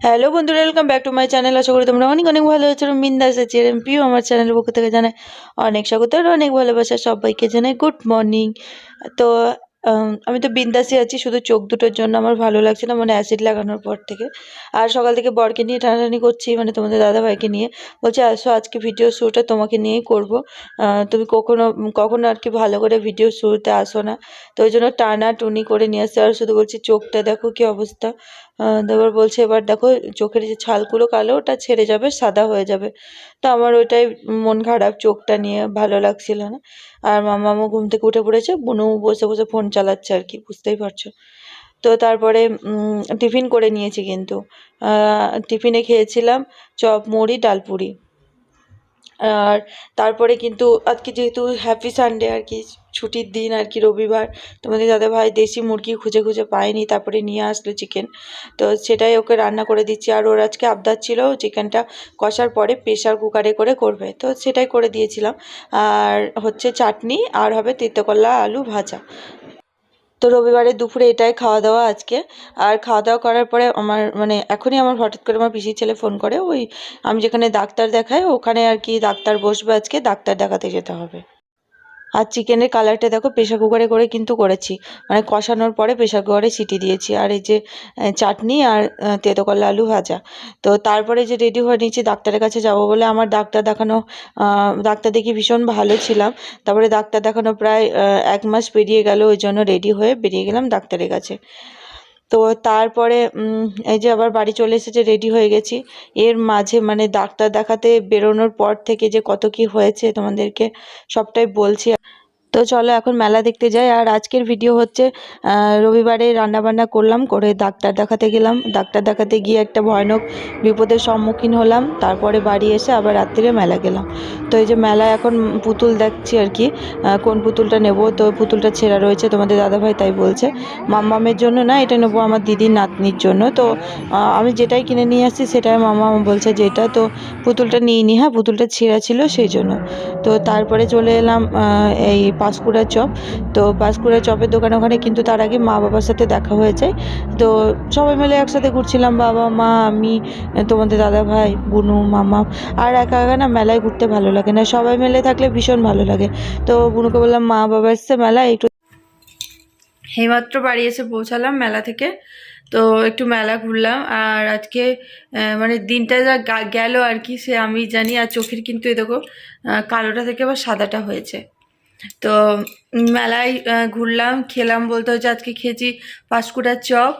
Hello বন্ধুরা welcome back to my channel আশা করি তোমরা অনেক অনেক ভালো আছো। বিন্দাস আছি এমপিও আমার চ্যানেলের পক্ষ থেকে জানাই অনেক স্বাগত আর অনেক ভালোবাসা। সবাইকে জানাই গুড মর্নিং তো আমি তো বিন্দাসই আছি, শুধু চোখ দুটোর জন্য আমার ভালো লাগছে না মানে অ্যাসিড লাগানোর পর থেকে। আর সকাল থেকে বরকে নিয়ে টানাটানি করছি মানে তোমাদের দাদাভাইকে নিয়ে। বলছে, আসো, আজকে ভিডিও শ্যুটটা তোমাকে নিয়েই করব। তুমি কখনো কখনো আর কি ভালো করে ভিডিও শ্যুটতে আসো না। তো ওই জন্য টানা টুনি করে নিয়ে আসছে। আর শুধু বলছি, চোখটা দেখো কি অবস্থা। তারপর বলছে, এবার দেখো, চোখের যে ছালগুলো কালো, ওটা ছেড়ে যাবে, সাদা হয়ে যাবে। তো আমার ওইটাই মন খারাপ, চোখটা নিয়ে ভালো লাগছিল না। আর মামামও ঘুম থেকে উঠে পড়েছে, বুনু বসে বসে ফোন চালাচ্ছে আর কি, বুঝতেই পারছ। তো তারপরে টিফিন করে নিয়েছি কিন্তু। টিফিনে খেয়েছিলাম চপ, মুড়ি ডালপুরি আর তারপরে কিন্তু আজকে যেহেতু হ্যাপি সানডে আর কি, ছুটির দিন আর কি রবিবার, তোমাদের দাদা ভাই দেশি মুরগি খুঁজে খুঁজে পায়নি, তারপরে নিয়ে আসলো চিকেন তো সেটাই ওকে রান্না করে দিচ্ছি। আর ওর আজকে আবদার ছিল চিকেনটা কষার পরে প্রেশার কুকারে করে করবে। তো সেটাই করে দিয়েছিলাম। আর হচ্ছে চাটনি, আর হবে তিতকল্লা আলু ভাজা। তো রবিবারে দুপুরে এটাই খাওয়া দাওয়া আজকে। আর খাওয়া দাওয়া করার পরে আমার মানে এখনই আমার হঠাৎ করে আমার পিসির ছেলে ফোন করে, ওই আমি যেখানে ডাক্তার দেখাই, ওখানে আর কি ডাক্তার বসবে আজকে, ডাক্তার দেখাতে যেতে হবে। আর চিকেনের কালারটা দেখো প্রেশার কুকারে করে কিন্তু করেছি। মানে কষানোর পরে প্রেশার কুকারে সিটি দিয়েছি। আর এই যে চাটনি আর আহ, তেঁতোকল্লা আলু ভাজা। তো তারপরে যে রেডি হয়ে নিয়েছি ডাক্তারের কাছে যাব বলে আমার ডাক্তার দেখানো ডাক্তার দেখি ভীষণ ভালো ছিলাম। তারপরে ডাক্তার দেখানো প্রায় এক মাস পেরিয়ে গেল ওই জন্য রেডি হয়ে বেরিয়ে গেলাম ডাক্তারের কাছে। তো তারপরে এই যে আবার বাড়ি চলে এসেছে রেডি হয়ে গেছি। এর মাঝে মানে ডাক্তার দেখাতে বেরোনোর পর থেকে যে কত কি হয়েছে তোমাদেরকে সবটাই বলছি। তো চলো এখন মেলা দেখতে যাই। আর আজকের ভিডিও হচ্ছে রবিবারে রান্নাবান্না করলাম, করে ডাক্তার দেখাতে গেলাম। ডাক্তার দেখাতে গিয়ে একটা ভয়ানক বিপদের সম্মুখীন হলাম। তারপরে বাড়ি এসে আবার রাত্রিরে মেলা গেলাম। তো এই যে মেলায় এখন পুতুল দেখছি আর কি কোন পুতুলটা নেব? তো পুতুলটা ছেঁড়া রয়েছে, তোমাদের দাদাভাই তাই বলছে। মাম্মামের জন্য না, এটা নেব আমার দিদির নাতনির জন্য। তো আমি যেটাই কিনে নিয়ে আসছি, সেটাই মামা বলছে যে এটা তো পুতুলটা নিয়ে নি হ্যাঁ পুতুলটা ছেঁড়া ছিল সেই জন্য। তো তারপরে চলে এলাম এই পাঁশকুড়ার চপ। তো পাঁশকুড়ার চপের দোকানে ওখানে কিন্তু তার আগে মা বাবার সাথে দেখা হয়ে যায়। তো সবাই মিলে একসাথে ঘুরছিলাম, বাবা, মা, আমি, তোমাদের দাদা ভাই, বুনু, মামা। আর একা একা না মেলায় ঘুরতে ভালো লাগে না, সবাই মিলে থাকলে ভীষণ ভালো লাগে। তো বুনুকে বললাম, মা বাবা এসছে মেলায়, একটু এইমাত্র বাড়ি এসে পৌঁছালাম মেলা থেকে। তো একটু মেলা ঘুরলাম, আর আজকে মানে দিনটা যা গেল আর কি, সে আমি জানি, আর চোখের কিন্তু এ দেখো কালোটা থেকে আবার সাদাটা হয়েছে। তো মেলায় ঘুরলাম খেলাম বলতে হচ্ছে আজকে খেয়েছি পাঁশকুড়ার চপ।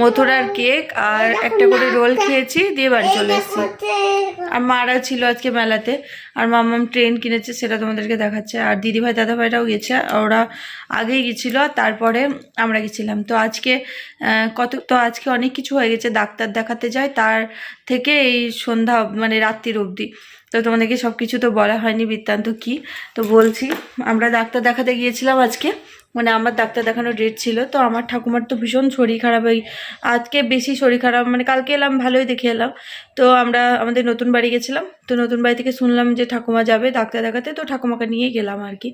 মথুরার কেক আর একটা করে রোল খেয়েছি, দিয়ে বাড়ি চলে এসেছি। আর মারা ছিল আজকে মেলাতে, আর মামাম ট্রেন কিনেছে সেটা তোমাদেরকে দেখাচ্ছে। আর দিদিভাই, দাদাভাইরাও গেছে, ওরা আগেই গেছিল, তারপরে আমরা গেছিলাম। তো আজকে কত, তো আজকে অনেক কিছু হয়ে গেছে, ডাক্তার দেখাতে যায়, তার থেকে এই সন্ধ্যা মানে রাত্রির অবধি। তো তোমাদেরকে সব কিছু তো বলা হয়নি, বৃত্তান্ত কি? তো বলছি, আমরা ডাক্তার দেখাতে গিয়েছিলাম আজকে মানে আমার ডাক্তার দেখানোর ডেট ছিল, তো আমার ঠাকুমার তো ভীষণ শরীর খারাপ। ওই আজকে বেশি শরীর খারাপ মানে কালকে এলাম, ভালোই দেখে এলাম। তো আমরা আমাদের নতুন বাড়ি গেছিলাম, তো নতুন বাড়ি থেকে শুনলাম যে ঠাকুমা যাবে ডাক্তার দেখাতে, তো ঠাকুমাকে নিয়ে গেলাম আর কি।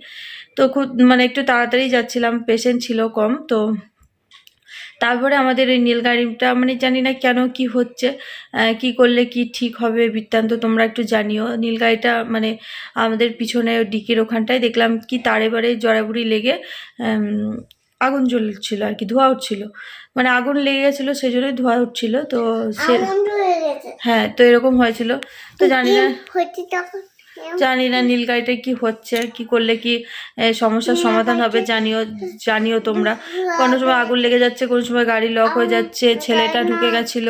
তো খুব মানে একটু তাড়াতাড়ি যাচ্ছিলাম পেশেন্ট ছিল কম, তো তারপরে আমাদের ওই নীল গাড়িটা মানে জানি না কেন কি হচ্ছে কি করলে কি ঠিক হবে বৃত্তান্ত তোমরা একটু জানিও। নীলগাড়িটা মানে আমাদের পিছনে ডিকির ওখানটায় দেখলাম কি তারে বারে জড়াবুড়ি লেগে আগুন জ্বলছিল আর কি ধোঁয়া উঠছিল। মানে আগুন লেগে গেছিল সেই জন্যই ধোঁয়া উঠছিল। তো সে হয়ে তো এরকম হয়েছিল। তো জানি না জানি না নীল গাড়িটায় কি হচ্ছে কি করলে কি সমস্যার সমাধান হবে জানিও জানিও তোমরা। কোনো সময় আগুন লেগে যাচ্ছে কোনো সময় গাড়ি লক হয়ে যাচ্ছে ছেলেটা ঢুকে গেছিল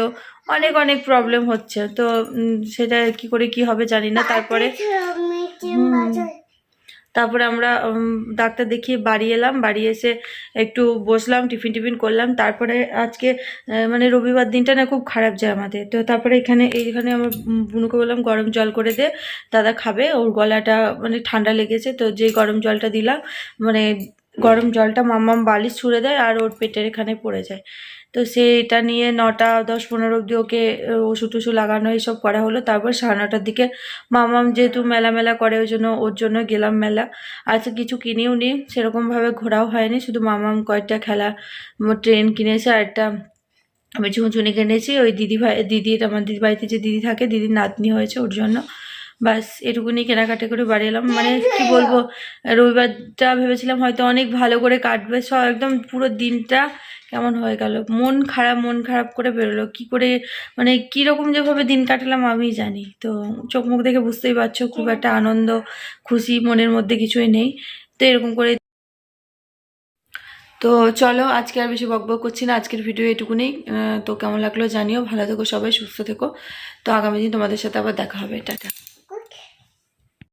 অনেক অনেক প্রবলেম হচ্ছে। তো সেটা কি করে কি হবে জানি না তারপরে তারপরে আমরা ডাক্তার দেখিয়ে বাড়ি এলাম। বাড়ি এসে একটু বসলাম, টিফিন টিফিন করলাম। তারপরে আজকে মানে রবিবার দিনটা না খুব খারাপ যায় আমাদের। তো তারপরে এখানে, এইখানে আমার বুনুকে বললাম, গরম জল করে দে, দাদা খাবে। ওর গলাটা মানে ঠান্ডা লেগেছে, তো যে গরম জলটা দিলাম মানে গরম জলটা মাম্মাম বালিশ ছুঁড়ে দেয় আর ওর পেটের এখানে পড়ে যায়। তো সেটা নিয়ে নটা, দশ, পনেরো অব্দি ওকে ওষুধ টষুধ লাগানো, এইসব করা হলো। তারপর সাড়ে নটার দিকে মামাম যেহেতু মেলা মেলা করে, ওই জন্য ওর জন্য গেলাম মেলা। আজকে কিছু কিনেও নি, সেরকমভাবে ঘোরাও হয়নি। শুধু মামাম কয়েকটা খেলা ট্রেন কিনেছে আর একটা আমি চুনচুনি কিনেছি। ওই দিদি ভাই দিদির আমার দিদি বাড়িতে যে দিদি থাকে, দিদির নাতনি হয়েছে ওর জন্য। বাস এটুকুনি কেনাকাটা করে বাড়ি এলাম। মানে কি বলব রবিবারটা ভেবেছিলাম হয়তো অনেক ভালো করে কাটবে সব একদম পুরো দিনটা কেমন হয়ে গেল। মন খারাপ মন খারাপ করে বেরোলো। কি করে মানে কীরকম যেভাবে দিন কাটালাম আমি জানি। তো চোখ মুখ দেখে বুঝতেই পারছ খুব একটা আনন্দ খুশি মনের মধ্যে কিছুই নেই। তো এরকম করে তো চলো আজকে আর বেশি বকবক করছি না আজকের ভিডিও এটুকুনি। তো কেমন লাগল জানিও ভালো থেকো সবাই সুস্থ থেকো। তো আগামী দিন তোমাদের সাথে আবার দেখা হবে টাটা।